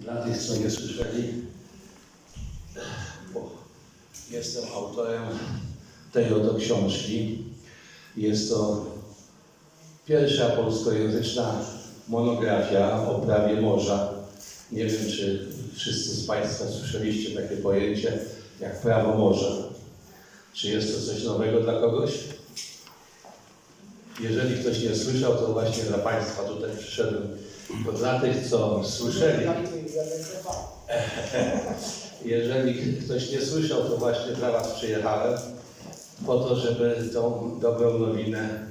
Dla tych, co nie słyszeli, bo jestem autorem tej oto książki. Jest to pierwsza polskojęzyczna monografia o prawie morza. Nie wiem, czy wszyscy z Państwa słyszeliście takie pojęcie jak prawo morza. Czy jest to coś nowego dla kogoś? Jeżeli ktoś nie słyszał, to właśnie dla Państwa tutaj przyszedłem. Bo dla tych, co słyszeli, jeżeli ktoś nie słyszał, to właśnie dla Was przyjechałem po to, żeby tą dobrą nowinę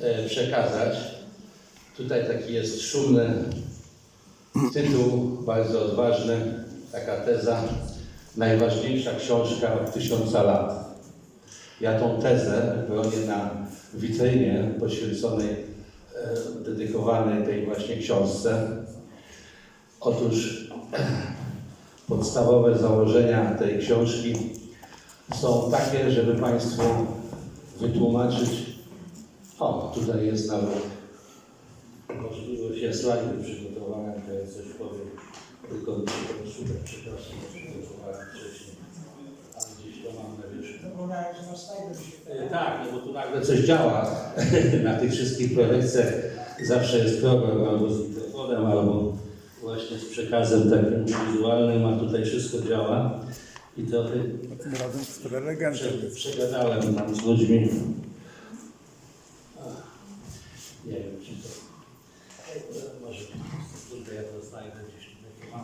e, przekazać. Tutaj taki jest szumny tytuł, bardzo odważny, taka teza, najważniejsza książka od tysiąca lat. Ja tą tezę bronię na witrynie poświęconej, e, dedykowanej tej właśnie książce. Otóż podstawowe założenia tej książki są takie, żeby Państwu wytłumaczyć. O, tutaj jest nawet możliwość, ja slajdy przygotowałem, to ja coś powiem. Tylko szukać, przepraszam, bo przygotowałem wcześniej. Ale gdzieś to mam wierzchu. E, Tak, no bo tu nagle coś działa. Na tych wszystkich prelekcjach zawsze jest problem albo z mikrofonem, albo właśnie z przekazem takim wizualnym, a tutaj wszystko działa. I trochę Razem z prelegentem. prze, przegadałem tam z ludźmi. Ach, Nie wiem, czy to... Może kurde, ja to znajdę gdzieś tutaj.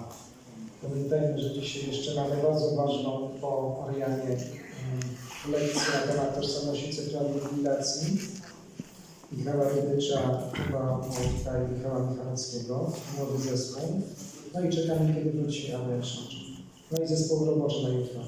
Pamiętajmy, że dzisiaj jeszcze mamy bardzo ważną po Arianie mm, lekcję na temat tożsamości cyfrowej cywilizacji. Michała Rydycza, chyba tutaj Michała Michalskiego, nowy zespół. No i czekamy, kiedy wróci Anna Krzyż. No i zespół roboczy na jutro.